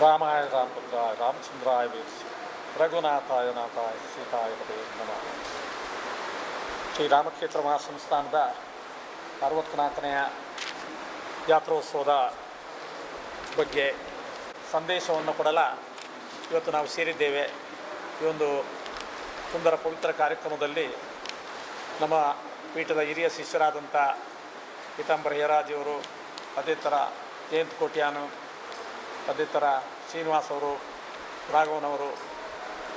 ರಾಮಾಯ ರಾಮಭದ್ರಾಯ ರಾಮಚಂದ್ರಾಯ ವೇದಿಸಿ ರಘುನಾಥಾಯ ನಾಥಾಯ ಸೀತಾಯ ಪದೇ ನಮಃ ಶ್ರೀ ರಾಮಕ್ಷೇತ್ರ ಮಹಾಸಂಸ್ಥಾನದ ಅರವತ್ತ್ನಾಲ್ಕನೆಯ ಯಾತ್ರೋತ್ಸವದ ಬಗ್ಗೆ ಸಂದೇಶವನ್ನು ಕೊಡಲ. ಇವತ್ತು ನಾವು ಸೇರಿದ್ದೇವೆ. ಈ ಒಂದು ಸುಂದರ ಪವಿತ್ರ ಕಾರ್ಯಕ್ರಮದಲ್ಲಿ ನಮ್ಮ ಪೀಠದ ಹಿರಿಯ ಶಿಷ್ಯರಾದಂಥ ಪೀತಾಂಬರ ಹೇರಾಜಿಯವರು, ಅದೇ ಥರ ಜಯಂತ್ ಕೋಟ್ಯಾನು ಥರ ಶ್ರೀನಿವಾಸ್ ಅವರು ರಾಘವನವರು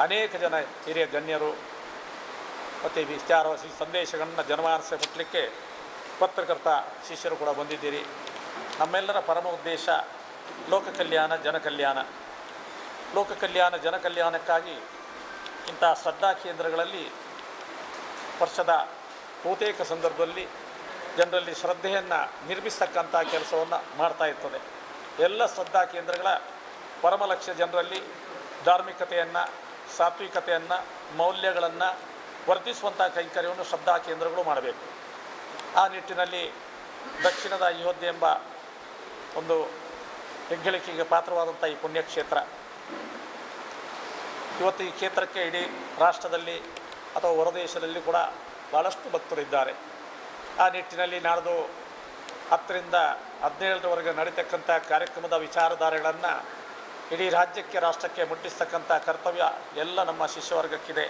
ಅನೇಕ ಜನ ಹಿರಿಯ ಗಣ್ಯರು ಮತ್ತು ಈ ವಿಚಾರ ಈ ಸಂದೇಶಗಳನ್ನು ಜನಮಾನಸ ಮುಟ್ಟಲಿಕ್ಕೆ ಪತ್ರಕರ್ತ ಶಿಷ್ಯರು ಕೂಡ ಬಂದಿದ್ದೀರಿ. ನಮ್ಮೆಲ್ಲರ ಪರಮ ಉದ್ದೇಶ ಲೋಕ ಕಲ್ಯಾಣ, ಜನ ಕಲ್ಯಾಣ. ಲೋಕ ಕಲ್ಯಾಣ, ಜನ ಕಲ್ಯಾಣಕ್ಕಾಗಿ ಇಂಥ ಶ್ರದ್ಧಾ ಕೇಂದ್ರಗಳಲ್ಲಿ, ವರ್ಷದ ಬಹುತೇಕ ಸಂದರ್ಭದಲ್ಲಿ ಜನರಲ್ಲಿ ಶ್ರದ್ಧೆಯನ್ನು ನಿರ್ಮಿಸ್ತಕ್ಕಂಥ ಕೆಲಸವನ್ನು ಮಾಡ್ತಾ ಇರ್ತದೆ. ಎಲ್ಲ ಶ್ರದ್ಧಾ ಕೇಂದ್ರಗಳ ಪರಮ ಲಕ್ಷ್ಯ ಜನರಲ್ಲಿ ಧಾರ್ಮಿಕತೆಯನ್ನು, ಸಾತ್ವಿಕತೆಯನ್ನು, ಮೌಲ್ಯಗಳನ್ನು ವರ್ಧಿಸುವಂಥ ಕೈಂಕರ್ಯವನ್ನು ಶ್ರದ್ಧಾ ಕೇಂದ್ರಗಳು ಮಾಡಬೇಕು. ಆ ನಿಟ್ಟಿನಲ್ಲಿ ದಕ್ಷಿಣದ ಅಯೋಧ್ಯೆ ಎಂಬ ಒಂದು ಹೆಗ್ಗಳಿಕೆಗೆ ಪಾತ್ರವಾದಂಥ ಈ ಪುಣ್ಯಕ್ಷೇತ್ರ. ಇವತ್ತು ಈ ಕ್ಷೇತ್ರಕ್ಕೆ ಇಡೀ ರಾಷ್ಟ್ರದಲ್ಲಿ ಅಥವಾ ಹೊರದೇಶದಲ್ಲಿ ಕೂಡ ಭಾಳಷ್ಟು ಭಕ್ತರಿದ್ದಾರೆ ಆ ನಿಟ್ಟಿನಲ್ಲಿ ನಾಡ್ದು ಹತ್ತರಿಂದ ಹದಿನೇಳರವರೆಗೆ ನಡೀತಕ್ಕಂಥ ಕಾರ್ಯಕ್ರಮದ ವಿಚಾರಧಾರೆಗಳನ್ನು ಇಡೀ ರಾಜ್ಯಕ್ಕೆ, ರಾಷ್ಟ್ರಕ್ಕೆ ಮುಟ್ಟಿಸ್ತಕ್ಕಂಥ ಕರ್ತವ್ಯ ಎಲ್ಲ ನಮ್ಮ ಶಿಷ್ಯವರ್ಗಕ್ಕಿದೆ.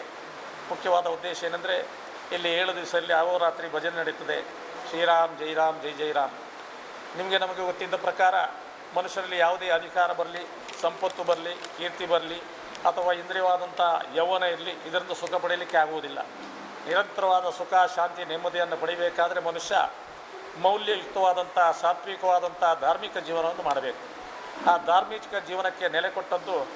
ಮುಖ್ಯವಾದ ಉದ್ದೇಶ ಏನೆಂದರೆ, ಇಲ್ಲಿ ಏಳು ದಿವಸದಲ್ಲಿ ಅಹೋರಾತ್ರಿ ಭಜನೆ ನಡೀತದೆ. ಶ್ರೀರಾಮ್ ಜೈರಾಮ್ ಜೈ ಜೈರಾಮ್ ನಿಮಗೆ ನಮಗೆ ಗೊತ್ತಿದ್ದ ಪ್ರಕಾರ ಮನುಷ್ಯರಲ್ಲಿ ಯಾವುದೇ ಅಧಿಕಾರ ಬರಲಿ, ಸಂಪತ್ತು ಬರಲಿ, ಕೀರ್ತಿ ಬರಲಿ, ಅಥವಾ ಇಂದ್ರಿಯವಾದಂಥ ಯೌವನ ಇರಲಿ, ಇದರಿಂದ ಸುಖ ಪಡೆಯಲಿಕ್ಕೆ ಆಗುವುದಿಲ್ಲ. ನಿರಂತರವಾದ ಸುಖ, ಶಾಂತಿ, ನೆಮ್ಮದಿಯನ್ನು ಪಡಿಬೇಕಾದರೆ ಮನುಷ್ಯ ಮೌಲ್ಯಯುಕ್ತವಾದಂಥ ಸಾತ್ವಿಕವಾದಂಥ ಧಾರ್ಮಿಕ ಜೀವನವನ್ನು ಮಾಡಬೇಕು. ಆ ಧಾರ್ಮಿಕ ಜೀವನಕ್ಕೆ ನೆಲೆ ಕೊಟ್ಟದ್ದು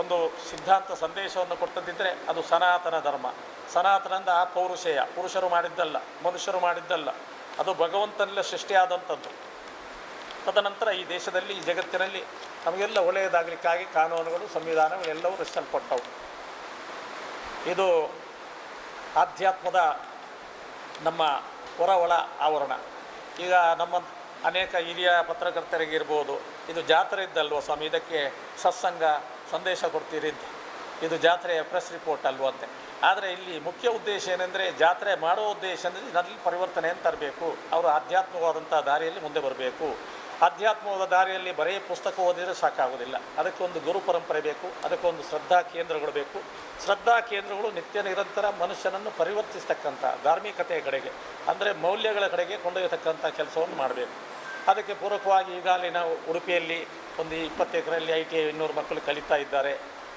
ಒಂದು ಸಿದ್ಧಾಂತ ಸಂದೇಶವನ್ನು ಕೊಟ್ಟದ್ದಿದ್ದರೆ ಅದು ಸನಾತನ ಧರ್ಮ. ಸನಾತನ ಅಂದ ಆ ಪೌರುಷೇಯ, ಪುರುಷರು ಮಾಡಿದ್ದಲ್ಲ, ಮನುಷ್ಯರು ಮಾಡಿದ್ದಲ್ಲ, ಅದು ಭಗವಂತನಲ್ಲೇ ಸೃಷ್ಟಿಯಾದಂಥದ್ದು. ತದನಂತರ ಈ ದೇಶದಲ್ಲಿ, ಈ ಜಗತ್ತಿನಲ್ಲಿ ನಮಗೆಲ್ಲ ಒಳ್ಳೆಯದಾಗಲಿಕ್ಕಾಗಿ ಕಾನೂನುಗಳು ಸಂವಿಧಾನಗಳು ಎಲ್ಲವೂ ರಚಿಸಲ್ಪಟ್ಟವು. ಇದು ಆಧ್ಯಾತ್ಮದ ನಮ್ಮ ಹೊರ ಒಳ ಆವರಣ. ಈಗ ನಮ್ಮ ಅನೇಕ ಹಿರಿಯ ಪತ್ರಕರ್ತರಿಗಿರ್ಬೋದು, ಇದು ಜಾತ್ರೆ ಇದ್ದಲ್ವ ಸ್ವಾಮಿ? ಇದಕ್ಕೆ ಸತ್ಸಂಗ ಸಂದೇಶ ಕೊಡ್ತೀರಿ ಅಂತ. ಇದು ಜಾತ್ರೆಯ ಪ್ರೆಸ್ ರಿಪೋರ್ಟ್ ಅಲ್ವಂತೆ ಆದರೆ ಇಲ್ಲಿ ಮುಖ್ಯ ಉದ್ದೇಶ ಏನೆಂದರೆ, ಜಾತ್ರೆ ಮಾಡೋ ಉದ್ದೇಶ ಅಂದರೆ ಪರಿವರ್ತನೆ ಪರಿವರ್ತನೆಯನ್ನು ತರಬೇಕು. ಅವರು ಆಧ್ಯಾತ್ಮಿಕವಾದಂಥ ದಾರಿಯಲ್ಲಿ ಮುಂದೆ ಬರಬೇಕು. ಆಧ್ಯಾತ್ಮವಾದ ದಾರಿಯಲ್ಲಿ ಬರೀ ಪುಸ್ತಕ ಓದಿದರೆ ಸಾಕಾಗೋದಿಲ್ಲ. ಅದಕ್ಕೊಂದು ಗುರು ಪರಂಪರೆ ಬೇಕು, ಅದಕ್ಕೊಂದು ಶ್ರದ್ಧಾ ಕೇಂದ್ರಗಳು ಬೇಕು. ಶ್ರದ್ಧಾ ಕೇಂದ್ರಗಳು ನಿತ್ಯ ನಿರಂತರ ಮನುಷ್ಯನನ್ನು ಪರಿವರ್ತಿಸ್ತಕ್ಕಂಥ ಧಾರ್ಮಿಕತೆಯ ಕಡೆಗೆ, ಅಂದರೆ ಮೌಲ್ಯಗಳ ಕಡೆಗೆ ಕೊಂಡೊಯ್ಯತಕ್ಕಂಥ ಕೆಲಸವನ್ನು ಮಾಡಬೇಕು. ಅದಕ್ಕೆ ಪೂರಕವಾಗಿ ಈಗಾಗಲೇ ನಾವು ಉಡುಪಿಯಲ್ಲಿ ಒಂದು ಇಪ್ಪತ್ತು ಎಕರೆಯಲ್ಲಿ ಐ ಟಿ ಐ ಇನ್ನೂರು ಮಕ್ಕಳು ಕಲಿತಾ ಇದ್ದಾರೆ.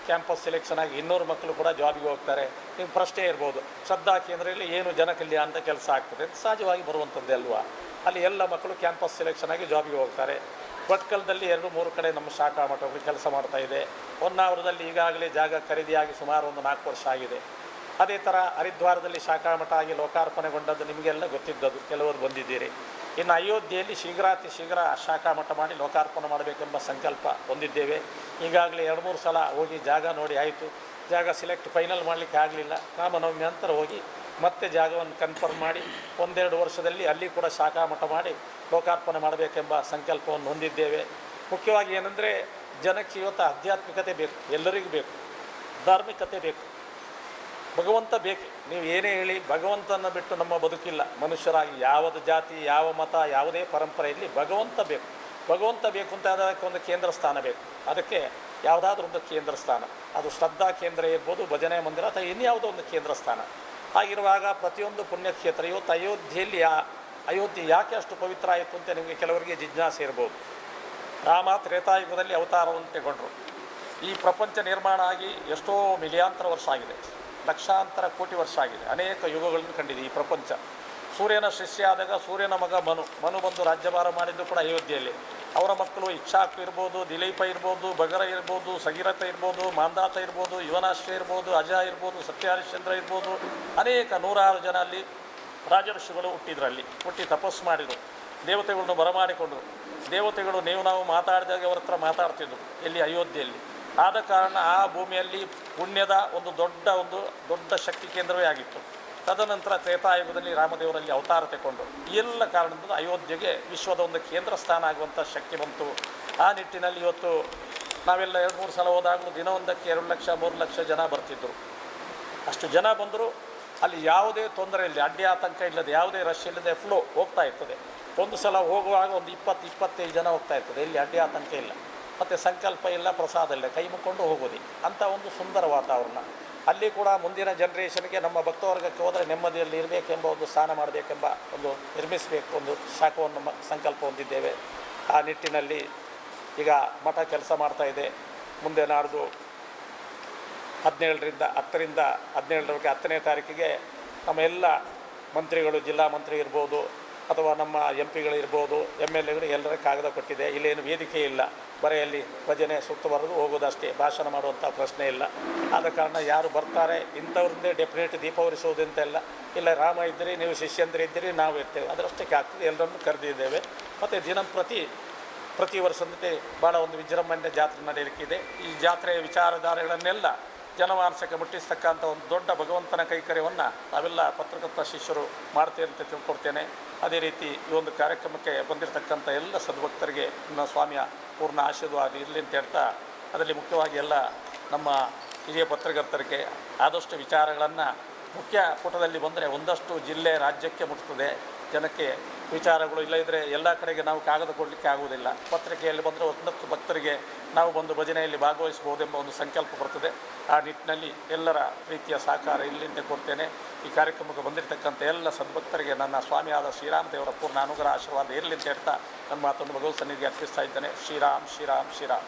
ಕ್ಯಾಂಪಸ್ ಸೆಲೆಕ್ಷನ್ ಆಗಿ ಇನ್ನೂರು ಮಕ್ಕಳು ಕೂಡ ಜಾಬಿಗೆ ಹೋಗ್ತಾರೆ. ನಿಮ್ಮ ಪ್ರಶ್ನೆ ಇರ್ಬೋದು, ಶ್ರದ್ಧಾ ಕೇಂದ್ರದಲ್ಲಿ ಏನು ಜನ ಅಂತ ಕೆಲಸ ಆಗ್ತದೆ ಸಹಜವಾಗಿ ಬರುವಂಥದ್ದೇ ಅಲ್ವಾ? ಅಲ್ಲಿ ಎಲ್ಲ ಮಕ್ಕಳು ಕ್ಯಾಂಪಸ್ ಸೆಲೆಕ್ಷನ್ ಆಗಿ ಜಾಬಿಗೆ ಹೋಗ್ತಾರೆ. ಭಟ್ಕಲದಲ್ಲಿ ಎರಡು, ಮೂರು ಕಡೆ ನಮ್ಮ ಶಾಖಾ ಮಠಗಳು ಕೆಲಸ ಮಾಡ್ತಾ ಇದೆ. ಹೊನ್ನಾವರದಲ್ಲಿ ಈಗಾಗಲೇ ಜಾಗ ಖರೀದಿಯಾಗಿ ಸುಮಾರು ಒಂದು ನಾಲ್ಕು ವರ್ಷ ಆಗಿದೆ. ಅದೇ ಥರ ಹರಿದ್ವಾರದಲ್ಲಿ ಶಾಖಾ ಮಠ ಆಗಿ ಲೋಕಾರ್ಪಣೆಗೊಂಡದ್ದು ನಿಮಗೆಲ್ಲ ಗೊತ್ತಿದ್ದದ್ದು, ಕೆಲವರು ಬಂದಿದ್ದೀರಿ. ಇನ್ನು ಅಯೋಧ್ಯೆಯಲ್ಲಿ ಶೀಘ್ರಾತಿ ಶೀಘ್ರ ಶಾಖಾ ಮಠ ಮಾಡಿ ಲೋಕಾರ್ಪಣೆ ಮಾಡಬೇಕೆಂಬ ಸಂಕಲ್ಪ ಹೊಂದಿದ್ದೇವೆ. ಈಗಾಗಲೇ ಎರಡು, ಮೂರು ಸಲ ಹೋಗಿ ಜಾಗ ನೋಡಿ ಆಯಿತು. ಜಾಗ ಸಿಲೆಕ್ಟ್ ಫೈನಲ್ ಮಾಡಲಿಕ್ಕೆ ಆಗಲಿಲ್ಲ. ರಾಮನವಮಿ ನಂತರ ಹೋಗಿ ಮತ್ತೆ ಜಾಗವನ್ನು ಕನ್ಫರ್ಮ್ ಮಾಡಿ ಒಂದೆರಡು ವರ್ಷದಲ್ಲಿ ಅಲ್ಲಿ ಕೂಡ ಶಾಖಾ ಮಠ ಮಾಡಿ ಲೋಕಾರ್ಪಣೆ ಮಾಡಬೇಕೆಂಬ ಸಂಕಲ್ಪವನ್ನು ಹೊಂದಿದ್ದೇವೆ. ಮುಖ್ಯವಾಗಿ ಏನಂದರೆ ಜನಕ್ಕೆ ಇವತ್ತು ಆಧ್ಯಾತ್ಮಿಕತೆ ಬೇಕು, ಎಲ್ಲರಿಗೂ ಬೇಕು, ಧಾರ್ಮಿಕತೆ ಬೇಕು. ಭಗವಂತ ಬೇಕು, ನೀವು ಏನೇ ಹೇಳಿ ಭಗವಂತನ ಬಿಟ್ಟು ನಮ್ಮ ಬದುಕಿಲ್ಲ. ಮನುಷ್ಯರಾಗಿ ಯಾವುದು ಜಾತಿ, ಯಾವ ಮತ, ಯಾವುದೇ ಪರಂಪರೆಯಲ್ಲಿ ಭಗವಂತ ಬೇಕು. ಭಗವಂತ ಬೇಕು ಅಂತ ಅದಕ್ಕೆ ಒಂದು ಕೇಂದ್ರ ಸ್ಥಾನ ಬೇಕು. ಅದಕ್ಕೆ ಯಾವುದಾದ್ರೂ ಒಂದು ಕೇಂದ್ರ ಸ್ಥಾನ. ಅದು ಶ್ರದ್ಧಾ ಕೇಂದ್ರ ಇರ್ಬೋದು, ಭಜನೆ ಮಂದಿರ, ಅಥವಾ ಇನ್ಯಾವುದೋ ಒಂದು ಕೇಂದ್ರ ಸ್ಥಾನ. ಹಾಗಿರುವಾಗ ಪ್ರತಿಯೊಂದು ಪುಣ್ಯಕ್ಷೇತ್ರ, ಇವತ್ತು ಅಯೋಧ್ಯೆಯಲ್ಲಿ ಅಯೋಧ್ಯೆ ಯಾಕೆ ಅಷ್ಟು ಪವಿತ್ರ ಆಯಿತು ಅಂತ ನಿಮಗೆ ಕೆಲವರಿಗೆ ಜಿಜ್ಞಾಸೆ ಇರ್ಬೋದು. ರಾಮ ತ್ರೇತಾಯುಗದಲ್ಲಿ ಅವತಾರವನ್ನು ತಗೊಂಡ್ರು. ಈ ಪ್ರಪಂಚ ನಿರ್ಮಾಣ ಆಗಿ ಎಷ್ಟೋ ಮಿಲಿಯಾಂತರ ವರ್ಷ ಆಗಿದೆ. ಲಕ್ಷಾಂತರ ಕೋಟಿ ವರ್ಷ ಆಗಿದೆ. ಅನೇಕ ಯುಗಗಳನ್ನು ಕಂಡಿದೆ ಈ ಪ್ರಪಂಚ. ಸೂರ್ಯನ ಶಿಷ್ಯ ಆದಾಗ ಸೂರ್ಯನ ಮಗ ಮನು. ಮನು ಬಂದು ರಾಜ್ಯಭಾರ ಮಾಡಿದ್ದು ಕೂಡ ಅಯೋಧ್ಯೆಯಲ್ಲಿ. ಅವರ ಮಕ್ಕಳು ಇಚ್ಛಾಕ್ ಇರ್ಬೋದು, ದಿಲೀಪ ಇರ್ಬೋದು, ಬಗರ ಇರ್ಬೋದು ಸಗಿರತ ಇರ್ಬೋದು, ಮಾಂದಾತ ಇರ್ಬೋದು ಯುವನಾಶ್ವ ಇರ್ಬೋದು, ಅಜ ಇರ್ಬೋದು ಸತ್ಯಹರಿಶ್ಚಂದ್ರ ಇರ್ಬೋದು. ಅನೇಕ ನೂರಾರು ಜನ ಅಲ್ಲಿ ರಾಜಋಷಿಗಳು ಹುಟ್ಟಿದ್ರಲ್ಲಿ. ಹುಟ್ಟಿ ತಪಸ್ಸು ಮಾಡಿದರು. ದೇವತೆಗಳನ್ನು ಬರಮಾಡಿಕೊಂಡರು. ದೇವತೆಗಳು ನೀವು ನಾವು ಮಾತಾಡಿದಾಗ ಅವರ ಹತ್ರ ಮಾತಾಡ್ತಿದ್ರು ಇಲ್ಲಿ ಅಯೋಧ್ಯೆಯಲ್ಲಿ. ಆದ ಕಾರಣ ಆ ಭೂಮಿಯಲ್ಲಿ ಪುಣ್ಯದ ಒಂದು ದೊಡ್ಡ ಒಂದು ದೊಡ್ಡ ಶಕ್ತಿ ಕೇಂದ್ರವೇ ಆಗಿತ್ತು. ತದನಂತರ ತ್ರೇತಾಯುಗದಲ್ಲಿ ರಾಮದೇವರಲ್ಲಿ ಅವತಾರ ತೆಗೊಂಡು ಎಲ್ಲ ಕಾರಣದಿಂದ ಅಯೋಧ್ಯೆಗೆ ವಿಶ್ವದ ಒಂದು ಕೇಂದ್ರ ಸ್ಥಾನ ಆಗುವಂಥ ಶಕ್ತಿ ಬಂತು. ಆ ನಿಟ್ಟಿನಲ್ಲಿ ಇವತ್ತು ನಾವೆಲ್ಲ ಎರಡು ಮೂರು ಸಲ ಹೋದಾಗಲೂ ದಿನವೊಂದಕ್ಕೆ ಎರಡು ಲಕ್ಷ, ಮೂರು ಲಕ್ಷ ಜನ ಬರ್ತಿದ್ದರು ಅಷ್ಟು ಜನ ಬಂದರೂ ಅಲ್ಲಿ ಯಾವುದೇ ತೊಂದರೆ ಇಲ್ಲ ಅಡ್ಡಿ ಆತಂಕ ಇಲ್ಲದೆ, ಯಾವುದೇ ರಶ್ ಇಲ್ಲದೆ ಫ್ಲೋ ಹೋಗ್ತಾ ಇರ್ತದೆ. ಒಂದು ಸಲ ಹೋಗುವಾಗ ಒಂದು ಇಪ್ಪತ್ತು, ಇಪ್ಪತ್ತೈದು ಜನ ಹೋಗ್ತಾ ಇರ್ತದೆ. ಇಲ್ಲಿ ಅಡ್ಡಿ ಆತಂಕ ಇಲ್ಲ. ಮತ್ತು ಸಂಕಲ್ಪ ಇಲ್ಲ, ಪ್ರಸಾದ ಇಲ್ಲ, ಕೈ ಮುಕ್ಕೊಂಡು ಹೋಗೋದಿ ಅಂಥ ಒಂದು ಸುಂದರ ವಾತಾವರಣ. ಅಲ್ಲಿ ಕೂಡ ಮುಂದಿನ ಜನ್ರೇಷನ್ಗೆ ನಮ್ಮ ಭಕ್ತವರ್ಗಕ್ಕೆ ಹೋದರೆ ನೆಮ್ಮದಿಯಲ್ಲಿ ಇರಬೇಕೆಂಬ ಒಂದು ಸ್ನಾನ ಮಾಡಬೇಕೆಂಬ ಒಂದು ನಿರ್ಮಿಸಬೇಕು ಒಂದು ಶಾಖವನ್ನು ಸಂಕಲ್ಪ ಹೊಂದಿದ್ದೇವೆ. ಆ ನಿಟ್ಟಿನಲ್ಲಿ ಈಗ ಮಠ ಕೆಲಸ ಮಾಡ್ತಾ ಇದೆ. ಮುಂದೆ ನಾಡ್ದು ಹದಿನೇಳರಿಂದ, ಹತ್ತರಿಂದ ಹದಿನೇಳರವರೆಗೆ ಹತ್ತನೇ ತಾರೀಕಿಗೆ ನಮ್ಮ ಎಲ್ಲ ಮಂತ್ರಿಗಳು, ಜಿಲ್ಲಾ ಮಂತ್ರಿ ಇರ್ಬೋದು ಅಥವಾ ನಮ್ಮ ಎಂ ಪಿಗಳಿರ್ಬೋದು ಎಂ ಎಲ್ ಎಗಳು ಎಲ್ಲರ ಕಾಗದ ಕೊಟ್ಟಿದೆ, ಇಲ್ಲೇನು ವೇದಿಕೆ ಇಲ್ಲ. ಬರೆಯಲ್ಲಿ ಭಜನೆ ಸುತ್ತ ಬರೋದು ಹೋಗೋದಷ್ಟೇ, ಭಾಷಣ ಮಾಡುವಂಥ ಪ್ರಶ್ನೆ ಇಲ್ಲ. ಆದ ಕಾರಣ ಯಾರು ಬರ್ತಾರೆ, ಇಂಥವ್ರದ್ದೇ ಡೆಫಿನೆಟ್ ದೀಪ ಉರಿಸೋದಂತ ಇಲ್ಲ ಇಲ್ಲ ರಾಮ ಇದ್ದರೆ ನೀವು ಶಿಷ್ಯಂದ್ರಿದ್ದೀರಿ ನಾವು ಇರ್ತೇವೆ. ಅದರಷ್ಟಕ್ಕೆ ಆಗ್ತದೆ, ಎಲ್ಲರನ್ನು ಕರೆದಿದ್ದೇವೆ. ಮತ್ತು ದಿನಂಪ್ರತಿ ಪ್ರತಿ ವರ್ಷದಂತೆ ಭಾಳ ಒಂದು ವಿಜೃಂಭಣೆ ಜಾತ್ರೆ ನಡೆಯಲಿಕ್ಕಿದೆ. ಈ ಜಾತ್ರೆಯ ವಿಚಾರಧಾರೆಗಳನ್ನೆಲ್ಲ ಜನಮಾನಸಕ್ಕೆ ಮುಟ್ಟಿಸ್ತಕ್ಕಂಥ ಒಂದು ದೊಡ್ಡ ಭಗವಂತನ ಕೈಕರ್ಯವನ್ನು ನಾವೆಲ್ಲ ಪತ್ರಕರ್ತ ಶಿಷ್ಯರು ಮಾಡ್ತೇವೆ ಅಂತ ತಿಳ್ಕೊಡ್ತೇನೆ. ಅದೇ ರೀತಿ ಈ ಒಂದು ಕಾರ್ಯಕ್ರಮಕ್ಕೆ ಬಂದಿರತಕ್ಕಂಥ ಎಲ್ಲ ಸದ್ಭಕ್ತರಿಗೆ ನನ್ನ ಸ್ವಾಮಿಯ ಪೂರ್ಣ ಆಶೀರ್ವಾದ ಇರಲಿ ಅಂತ ಹೇಳ್ತಾ, ಅದರಲ್ಲಿ ಮುಖ್ಯವಾಗಿ ಎಲ್ಲ ನಮ್ಮ ಹಿರಿಯ ಪತ್ರಕರ್ತರಿಗೆ ಆದಷ್ಟು ವಿಚಾರಗಳನ್ನು ಮುಖ್ಯ ಪುಟದಲ್ಲಿ ಬಂದರೆ ಒಂದಷ್ಟು ಜಿಲ್ಲೆ ರಾಜ್ಯಕ್ಕೆ ಮುಟ್ತದೆ. ಜನಕ್ಕೆ ವಿಚಾರಗಳು ಇಲ್ಲದಿದ್ದರೆ ಎಲ್ಲ ಕಡೆಗೆ ನಾವು ಕಾಗದ ಕೊಡಲಿಕ್ಕೆ ಆಗುವುದಿಲ್ಲ. ಪತ್ರಿಕೆಯಲ್ಲಿ ಬಂದರೆ ಒಂದಷ್ಟು ಭಕ್ತರಿಗೆ ನಾವು ಬಂದು ಭಜನೆಯಲ್ಲಿ ಭಾಗವಹಿಸಬಹುದೆಂಬ ಒಂದು ಸಂಕಲ್ಪ ಬರ್ತದೆ. ಆ ನಿಟ್ಟಿನಲ್ಲಿ ಎಲ್ಲರ ಪ್ರೀತಿಯ ಸಹಕಾರ ಇಲ್ಲಿಂದ ಕೊಡ್ತೇನೆ. ಈ ಕಾರ್ಯಕ್ರಮಕ್ಕೆ ಬಂದಿರತಕ್ಕಂಥ ಎಲ್ಲ ಸದ್ಭಕ್ತರಿಗೆ ನನ್ನ ಸ್ವಾಮಿಯಾದ ಶ್ರೀರಾಮ ದೇವರ ಪೂರ್ಣ ಅನುಗ್ರಹ, ಆಶೀರ್ವಾದ ಇರಲಿ ಅಂತ ಹೇಳ್ತಾ ನನ್ನ ಮಾತನ್ನು ಭಗವತ್ ಸನ್ನಿಧಿಗೆ ಅರ್ಪಿಸ್ತಾ ಇದ್ದೇನೆ. ಶ್ರೀರಾಮ್ ಶ್ರೀರಾಮ್ ಶ್ರೀರಾಮ್.